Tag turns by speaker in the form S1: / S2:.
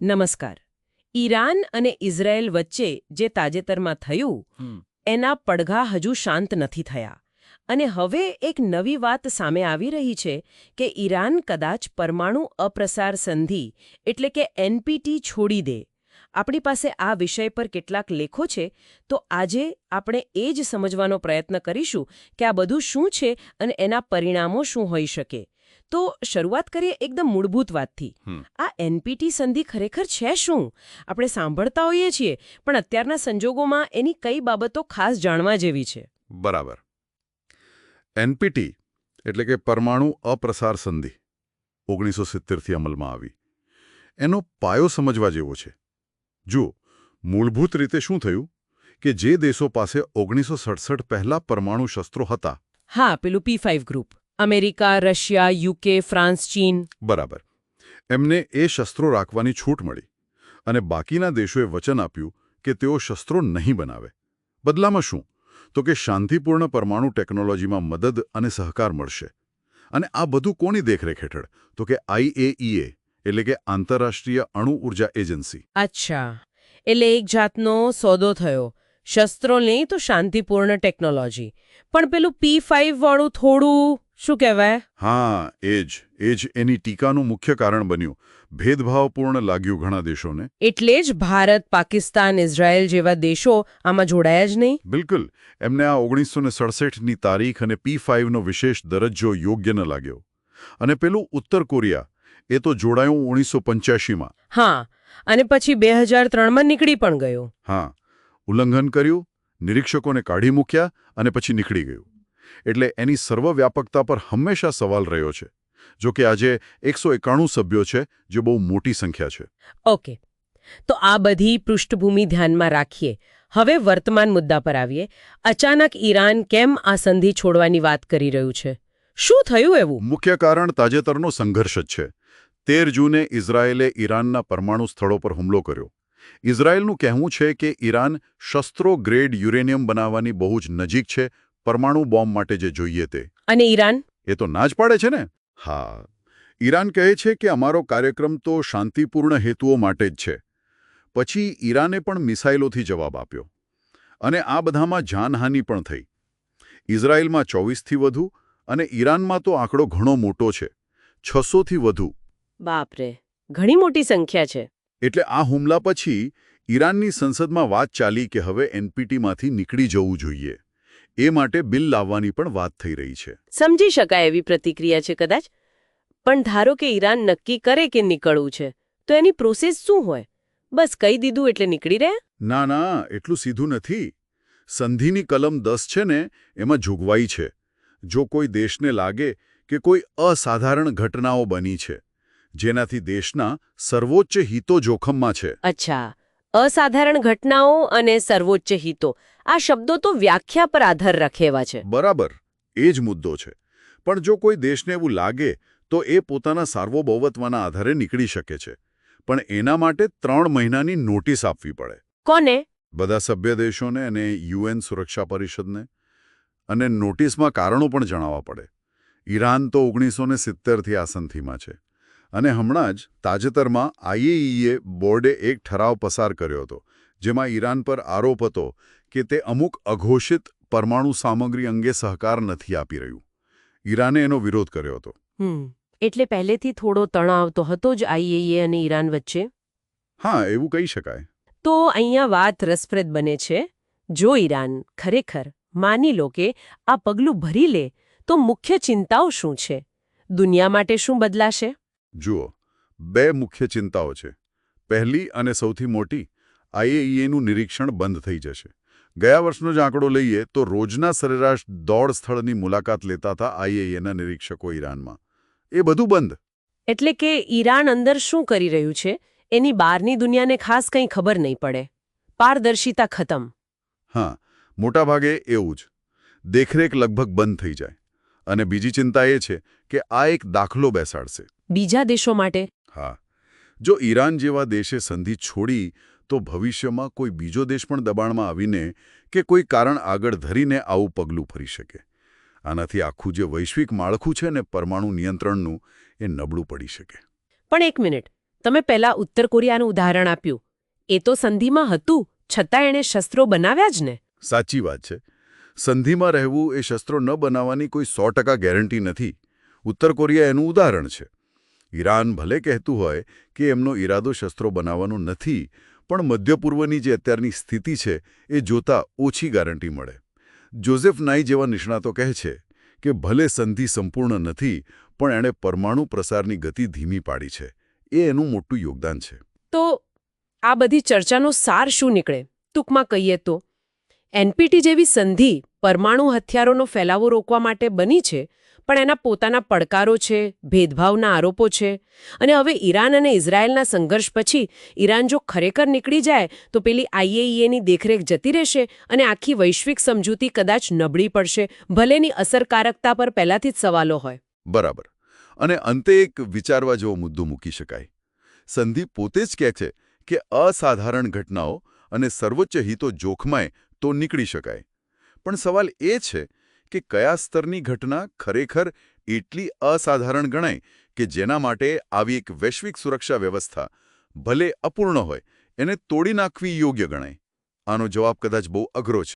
S1: નમસ્કાર. ઈરાન અને ઇઝરાયેલ વચ્ચે જે તાજેતરમાં થયું એના પડઘા હજુ શાંત નથી થયા. અને હવે એક નવી વાત સામે આવી રહી છે કે ઈરાન કદાચ પરમાણુ અપ્રસાર સંધિ એટલે કે એનપીટી છોડી દે. આપણી પાસે આ વિષય પર કેટલાક લેખો છે તો આજે આપણે એ જ સમજવાનો પ્રયત્ન કરીશું કે આ બધું શું છે અને એના પરિણામો શું હોઈ શકે. તો શરૂઆત કરીએ એકદમ મૂળભૂત વાતથી. આ એનપીટી સંધિ ખરેખર છે શું? આપણે સાંભળતા હોઈએ છીએ પણ અત્યારના સંજોગોમાં એની કઈ બાબતો ખાસ જાણવા જેવી છે?
S2: બરાબર. એનપીટી એટલે કે પરમાણુ અપ્રસાર સંધિ ઓગણીસો સિત્તેરથી અમલમાં આવી. એનો પાયો સમજવા જેવો છે. જુઓ મૂળભૂત રીતે શું થયું કે જે દેશો પાસે ઓગણીસો સડસઠ પહેલા પરમાણુ શસ્ત્રો હતા.
S1: હા પેલું P group America Russia UK France ચીન.
S2: બરાબર. એમને એ શસ્ત્રો રાખવાની છૂટ મળી અને બાકીના દેશોએ વચન આપ્યું કે તેઓ શસ્ત્રો નહીં બનાવે. બદલામાં શું? તો કે શાંતિપૂર્ણ પરમાણુ ટેકનોલોજીમાં મદદ અને સહકાર મળશે. અને આ બધું કોની દેખરેખ હેઠળ? તો કે આઈએઈએ એટલે કે આંતરરાષ્ટ્રીય અણુ ઊર્જા એજન્સી.
S1: અચ્છા. એટલે એક જાતનો સોદો થયો. શસ્ત્રો નહીં તો શાંતિપૂર્ણ ટેકનોલોજી. પણ પેલું પી ફાઇવ વાળું થોડું શું કહેવાય?
S2: હા એ જ એ જ એની ટીકાનું મુખ્ય કારણ બન્યું. ભેદભાવપૂર્ણ લાગ્યું ઘણા દેશોને.
S1: એટલે જ ભારત પાકિસ્તાન ઇઝરાયલ જેવા દેશો આમાં જોડાયા જ નહીં?
S2: બિલકુલ. એમને આ ઓગણીસો ની તારીખ અને પી ફાઇવનો વિશેષ દરજ્જો યોગ્ય ન લાગ્યો. અને પેલું ઉત્તર કોરિયા. એ તો જોડાયું ઓગણીસો પંચ્યાસીમાં
S1: હા અને પછી બે હજાર ત્રણમાં નીકળી પણ ગયો.
S2: હા. ઉલ્લંઘન કર્યું નિરીક્ષકોને કાઢી મૂક્યા અને પછી નીકળી ગયું. એટલે એની સર્વવ્યાપકતા પર હંમેશા સવાલ રહ્યો છે. જો કે આજે એકસો એકાણું સભ્યો છે જે બહુ મોટી સંખ્યા છે.
S1: ઓકે. તો આ બધી પૃષ્ઠભૂમિ ધ્યાનમાં રાખીએ. હવે વર્તમાન મુદ્દા પર આવીએ. અચાનક ઈરાન કેમ આ સંધિ છોડવાની વાત કરી રહ્યું છે? શું થયું એવું?
S2: મુખ્ય કારણ તાજેતરનો સંઘર્ષ જ છે. તેર જૂને ઇઝરાયેલે ઈરાનના પરમાણુ સ્થળો પર હુમલો કર્યો. ઇઝરાયેલનું કહેવું છે કે ઈરાન શસ્ત્રો ગ્રેડ યુરેનિયમ બનાવવાની બહુ જ નજીક છે પરમાણુ બોમ્બ માટે જે જોઈએ તે.
S1: અને ઈરાન?
S2: એ તો ના જ પાડે છે ને? હા. ઈરાન કહે છે કે અમારો કાર્યક્રમ તો શાંતિપૂર્ણ હેતુઓ માટે જ છે. પછી ઈરાને પણ મિસાઇલોથી જવાબ આપ્યો. અને આ બધામાં જાનહાનિ પણ થઈ. ઇઝરાયલમાં ચોવીસથી વધુ અને ઈરાનમાં તો આંકડો ઘણો મોટો છે. છસોથી વધુ.
S1: બાપરે. ઘણી મોટી સંખ્યા છે.
S2: એટલે આ હુમલા પછી ઈરાનની સંસદમાં વાત ચાલી કે હવે એનપીટીમાંથી નીકળી જવું જોઈએ. એ માટે બિલ લાવવાની પણ વાત થઈ રહી છે.
S1: સમજી શકાય એવી પ્રતિક્રિયા છે કદાચ? પણ ધારો કે ઈરાન નક્કી કરે કે નીકળવું છે તો એની પ્રોસેસ શું હોય? બસ કહી દીધું એટલે નીકળી રહ્યા?
S2: ના ના એટલું સીધું નથી. સંધિની કલમ દસ છે ને એમાં જોગવાઈ છે. જો કોઈ દેશને લાગે કે કોઈ અસાધારણ ઘટનાઓ બની છે જેનાથી દેશના સર્વોચ્ચ હિતો જોખમમાં છે.
S1: અચ્છા. અસાધારણ ઘટનાઓ અને સર્વોચ્ચ હિતો. આ શબ્દો તો વ્યાખ્યા પર આધાર રાખે એવા છે.
S2: બરાબર. એ જ મુદ્દો છે. પણ જો કોઈ દેશને એવું લાગે તો એ પોતાના સાર્વભૌમત્વના આધારે નીકળી શકે છે. પણ એના માટે ત્રણ મહિનાની નોટિસ આપવી પડે.
S1: કોને?
S2: બધા સભ્ય દેશોને અને યુએન સુરક્ષા પરિષદને. અને નોટિસમાં કારણો પણ જણાવવા પડે. ઈરાન તો ઓગણીસો ને સિત્તેરથી આસંથીમાં છે. અને હમણાં જ તાજેતરમાં આઈએઈએ બોર્ડે એક ઠરાવ પસાર કર્યો હતો જેમાં ઈરાન પર આરોપ હતો કે તે અમુક અઘોષિત પરમાણુ સામગ્રી અંગે સહકાર નથી આપી રહ્યું. ઈરાને એનો વિરોધ કર્યો હતો.
S1: એટલે પહેલેથી થોડો તણાવ તો હતો જ આઈએઈએ અને ઈરાન વચ્ચે?
S2: હા એવું કહી શકાય.
S1: તો અહીંયા વાત રસપ્રદ બને છે. જો ઈરાન ખરેખર માની લો કે આ પગલું ભરી લે તો મુખ્ય ચિંતાઓ શું છે? દુનિયા માટે શું બદલાશે?
S2: જુઓ બે મુખ્ય ચિંતાઓ છે. પહેલી અને સૌથી મોટી આઈએઈએનું નિરીક્ષણ બંધ થઈ જશે. ગયા વર્ષનો જ આંકડો લઈએ તો રોજના સરેરાશ દોડ સ્થળની મુલાકાત લેતા હતા આઈએઈએના નિરીક્ષકો ઈરાનમાં. એ બધું બંધ.
S1: એટલે કે ઈરાન અંદર શું કરી રહ્યું છે? એની બહારની દુનિયાને ખાસ કંઈ ખબર નહીં પડે. પારદર્શિતા ખતમ.
S2: હા મોટાભાગે એવું જ. દેખરેખ લગભગ બંધ થઈ જાય. અને બીજી ચિંતા એ છે કે આ એક દાખલો બેસાડશે.
S1: બીજા દેશો માટે?
S2: હા. જો ઈરાન જેવા દેશે સંધિ છોડી તો ભવિષ્યમાં કોઈ બીજો દેશ પણ દબાણમાં આવીને કે કોઈ કારણ આગળ ધરીને આવું પગલું ફરી શકે. આનાથી આખું જે વૈશ્વિક માળખું છે ને પરમાણુ નિયંત્રણનું એ નબળું પડી શકે.
S1: પણ એક મિનિટ. તમે પહેલા ઉત્તર કોરિયાનું ઉદાહરણ આપ્યું. એ તો સંધિમાં હતું છતાં એણે શસ્ત્રો બનાવ્યા જ ને?
S2: સાચી વાત છે. સંધિમાં રહેવું એ શસ્ત્રો ન બનાવવાની કોઈ સો ગેરંટી નથી. ઉત્તર કોરિયા એનું ઉદાહરણ છે. ઈરાન ભલે કહેતું હોય કે એમનો ઈરાદો શસ્ત્રો બનાવવાનો નથી, પણ મધ્ય પૂર્વની જે અત્યારની સ્થિતિ છે એ જોતા ઓછી ગેરંટી મળે. જોઝેફ નાઈ જેવા નિષ્ણાતો કહે છે કે ભલે સંધિ સંપૂર્ણ નથી, પણ એણે પરમાણુ પ્રસારની ગતિ ધીમી પાડી છે. એ એનું મોટું યોગદાન છે.
S1: તો આ બધી ચર્ચાનો સાર શું નીકળે? ટૂંકમાં કહીએ તો, એનપીટી જેવી સંધિ પરમાણુ હથિયારોનો ફેલાવો રોકવા માટે બની છે, પણ એના પોતાના પડકારો છે, ભેદભાવના આરોપો છે. અને હવે ઈરાન અને ઇઝરાયેલના સંઘર્ષ પછી ઈરાન જો ખરેખર નીકળી જાય, તો પેલી આઈએઈએની દેખરેખ જતી રહેશે અને આખી વૈશ્વિક સમજૂતી કદાચ નબળી પડશે, ભલેની અસરકારકતા પર પહેલાથી જ સવાલો હોય.
S2: બરાબર. અને અંતે એક વિચારવા જેવો મુદ્દો મૂકી શકાય. સંધિ પોતે જ કહે છે કે અસાધારણ ઘટનાઓ અને સર્વોચ્ચ હિતો જોખમાય તો નીકળી શકાય. પણ સવાલ એ છે કે કયા સ્તરની ઘટના ખરેખર એટલી અસાધારણ ગણાય કે જેના માટે આવી એક વૈશ્વિક સુરક્ષા વ્યવસ્થા ભલે અપૂર્ણ હોય, એને તોડી નાખવી યોગ્ય ગણાય? આનો જવાબ કદાચ બહુ અઘરો છે.